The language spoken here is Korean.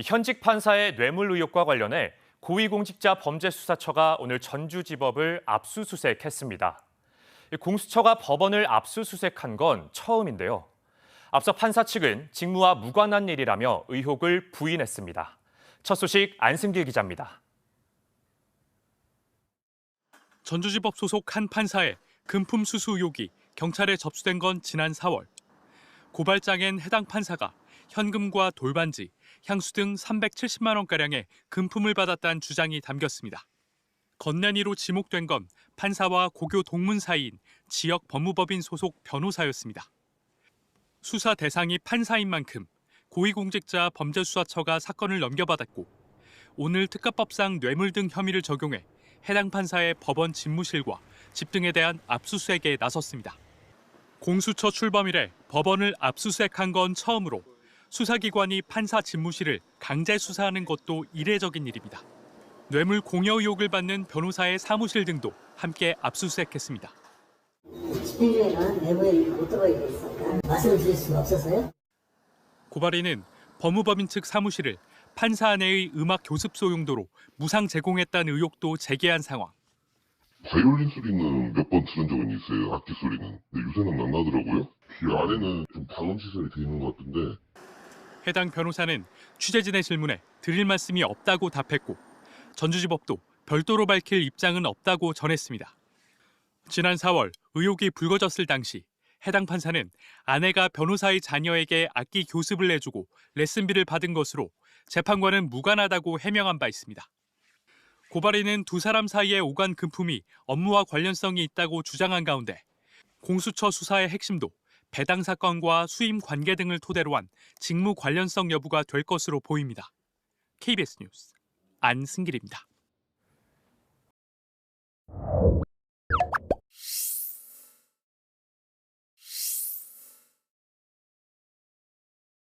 이 현직 판사의 뇌물 의혹과 관련해 고위공직자 범죄수사처가 오늘 전주지법을 압수수색했습니다. 이 공수처가 법원을 압수수색한 건 처음인데요. 앞서 판사 측은 직무와 무관한 일이라며 의혹을 부인했습니다. 첫 소식 안승길 기자입니다. 전주지법 소속 한 판사의 금품 수수 의혹이 경찰에 접수된 건 지난 4월. 고발장엔 해당 판사가 현금과 돌반지, 향수 등 370만 원가량의 금품을 받았다는 주장이 담겼습니다. 건난이로 지목된 건 판사와 고교 동문 사이인 지역 법무법인 소속 변호사였습니다. 수사 대상이 판사인 만큼 고위공직자 범죄수사처가 사건을 넘겨받았고 오늘 특가법상 뇌물 등 혐의를 적용해 해당 판사의 법원 집무실과 집 등에 대한 압수수색에 나섰습니다. 공수처 출범 이래 법원을 압수수색한 건 처음으로 수사기관이 판사 집무실을 강제 수사하는 것도 이례적인 일입니다. 뇌물 공여 의혹을 받는 변호사의 사무실 등도 함께 압수수색했습니다. 집행 중에는 내부에 오토바이가 있습니다. 말씀을 드릴 수가 없어서요. 고발인은 법무법인 측 사무실을 판사 안에의 음악 교습소 용도로 무상 제공했다는 의혹도 제기한 상황. 바이올린 소리는 몇 번 들은 적은 있어요. 악기 소리는. 근데 요새는 안 나더라고요. 이 안에는 좀 방음 시설이 돼 있는 것 같은데 해당 변호사는 취재진의 질문에 드릴 말씀이 없다고 답했고 전주지법도 별도로 밝힐 입장은 없다고 전했습니다. 지난 4월 의혹이 불거졌을 당시 해당 판사는 아내가 변호사의 자녀에게 악기 교습을 내주고 레슨비를 받은 것으로 재판관은 무관하다고 해명한 바 있습니다. 고발인은 두 사람 사이의 오간 금품이 업무와 관련성이 있다고 주장한 가운데 공수처 수사의 핵심도 배당 사건과 수임 관계 등을 토대로 한 직무 관련성 여부가 될 것으로 보입니다. KBS 뉴스 안승길입니다.